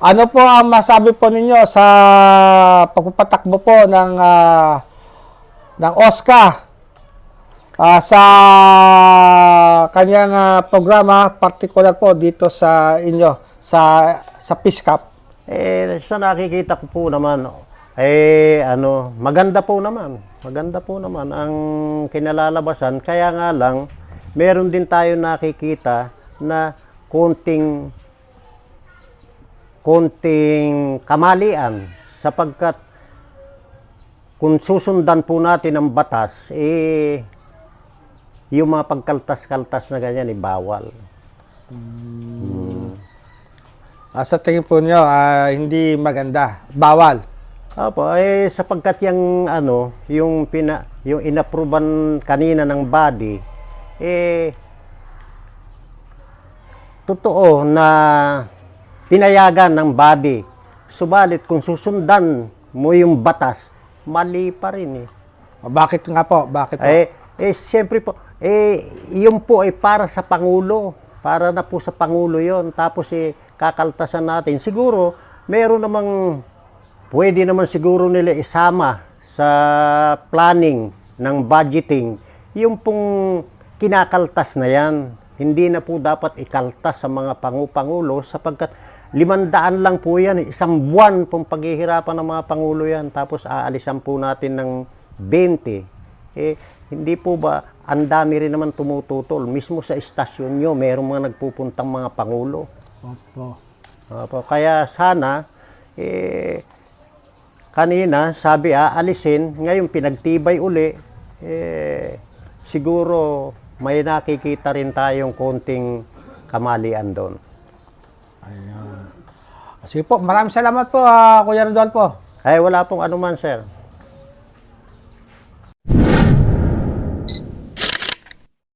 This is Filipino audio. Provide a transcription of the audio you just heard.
Ano po ang masabi po ninyo sa pagpapatakbo po ng ah, ng Oscar ah, sa kanyang ah, programa particular po dito sa inyo sa sa Cup. Eh, sa nakikita ko po naman, eh, ano, maganda po naman. Maganda po naman ang kinalalabasan. Kaya nga lang, meron din tayo nakikita na konting konting kamalian sapagkat kung susundan po natin ang batas, eh, yung mga pagkaltas-kaltas na ganyan, eh, bawal. Ah, sa tingin po niyo ah, hindi maganda, bawal. Opo, eh sapagkat yung ano, yung pina yung inapruban kanina ng body eh totoo na pinayagan ng body. Subalit kung susundan mo yung batas, mali pa rin eh. Bakit nga po? Bakit po? Eh, eh siyempre po, eh, yun po ay para sa Pangulo. Para na po sa Pangulo yon Tapos eh, kakaltasan natin. Siguro, meron namang, pwede naman siguro nila isama sa planning ng budgeting. Yung pong kinakaltas na yan. Hindi na po dapat ikaltas sa mga pangu-pangulo sapagkat limandaan lang po yan. Isang buwan pong paghihirapan ng mga pangulo yan. Tapos aalisan po natin ng 20. Eh, hindi po ba, ang dami rin naman tumututol. Mismo sa istasyon nyo, merong mga nagpupuntang mga pangulo. Opo. Opo, kaya sana, eh, kanina, sabi ah, alisin, ngayon pinagtibay uli, eh, siguro may nakikita rin tayong konting kamalian doon. Sige po, maraming salamat po, ah, Kuya Rodolfo. Ay, wala pong anuman, sir.